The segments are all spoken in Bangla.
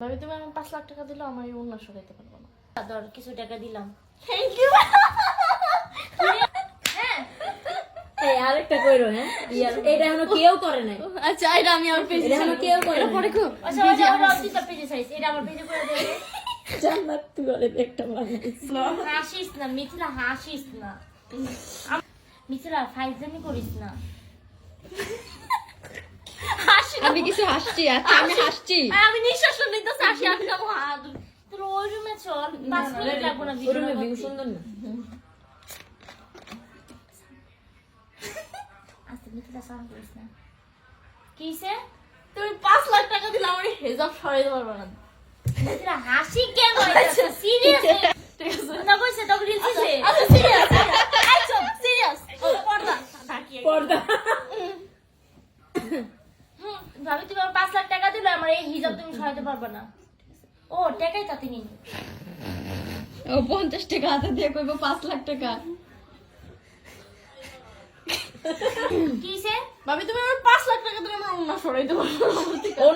ভাবি তুমি আমি পাঁচ লাখ টাকা দিলে আমার এই অন্য সরাইতে পারব না। ধর কিছু টাকা দিলাম। থ্যাংক ইউ আরেকটা কইরো হ্যাঁ? এটা এখনও কেউ করে নাই। আচ্ছা এটা আমি আমার পেজে এটা এখনও কেউ করে পরে খুব আচ্ছা আমার পেজে এটা আমার পেজে করে দেবে। জান্নাত তুলে একটা মানুষ হাসিস না মিথিলা হাসিস না। আম- মিথিলা ফাইজলামি করিস না। আমি কিছু হাসছি আচ্ছা আমি হাসছি। আমি নিঃশ্বাস নিতেছি হাসি আমি তোর ওই রুমে চল পাঁচ মিনিট লাগবো না ভিউ সুন্দর না। আচ্ছা কিসে? তুমি পাঁচ লাখ টাকা দিলে আমার হেজাব সরাইতে পারব না। হাসি কেন? সিরিয়াস ঠিক আছে। না কইছে তোকে রিলস দিছে। আচ্ছা সিরিয়াস আচ্ছা সিরিয়াস পর্দা। ভাবি তুমি আমার পাঁচ লাখ টাকা দিলে আমার এই হিজাব তুমি সরাতে পারবে না। ও টাকাই তাতে নিন ও পঞ্চাশ টাকা হাতে দিয়ে কইবো পাঁচ লাখ টাকা। কিসে ভাবি তুমি আমার পাঁচ লাখ টাকা দিলে আমার অন্য সরাইতে পারব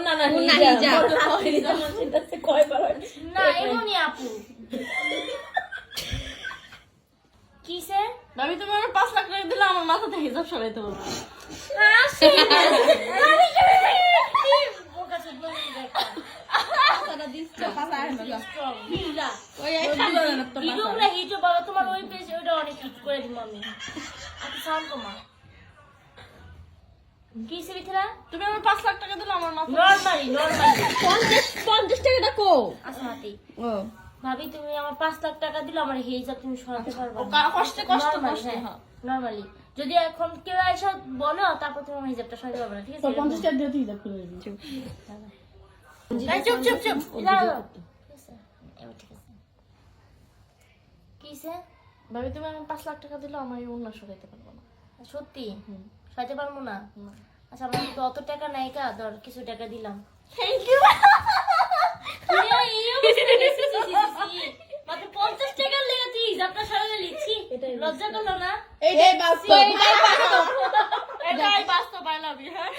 না। হিজাব। এমনই আপু। কিসে ভাবি তুমি আমার পাঁচ লাখ টাকা দিলে আমার মাথাতে হেজাব সরাইতে পারব আমি কি বোকা চোদ বলি দেখা টাকাটা দিচ্ছ স্ট্রং ভিড়া ওই ভিডিওগুলো হিট বাবা তোমার ওই পেজ ওইটা অনেক হিট করে দিব আমি। আপনি সাউন্ড কমা কিসে মিথিলা তুমি আমার পাঁচ লাখ টাকা দিলে আমার মাথা নরমালি নরমালি পঞ্চাশ পঞ্চাশ টাকাটা কো আসমাতি ও। ভাবি তুমি আমার পাঁচ লাখ টাকা দিলে আমার হিজাব তুমি সরাতে পারবে কষ্টে কষ্ট কষ্টে, হ্যাঁ। নরমালি যদি এখন কেউ এসে বলো তারপর তুমি আমার হিজাবটা সরাতে পারবে না ঠিক আছে? টাকা দিয়ে হিজাব করে দিবি চুপ চুপ চুপ দাঁড়াও। ঠিক আছে, এবার ঠিক আছে কিসে ভাবি তুমি আমি পাঁচ লাখ টাকা দিলে আমার এই অন্য সরাইতে পারব না। সত্যি? সরাতে পারব না। আচ্ছা আমার তো অত টাকা নাই কা ধর কিছু টাকা দিলাম। থ্যাংক ইউ মাত্র পঞ্চাশ টাকার লেগে তুই হিজাবটা সরাতে লিখছি। লজ্জা করল না? এইটাই বাস্তব। এটাই বাস্তব। আই লাভ ইউ হ্যাঁ।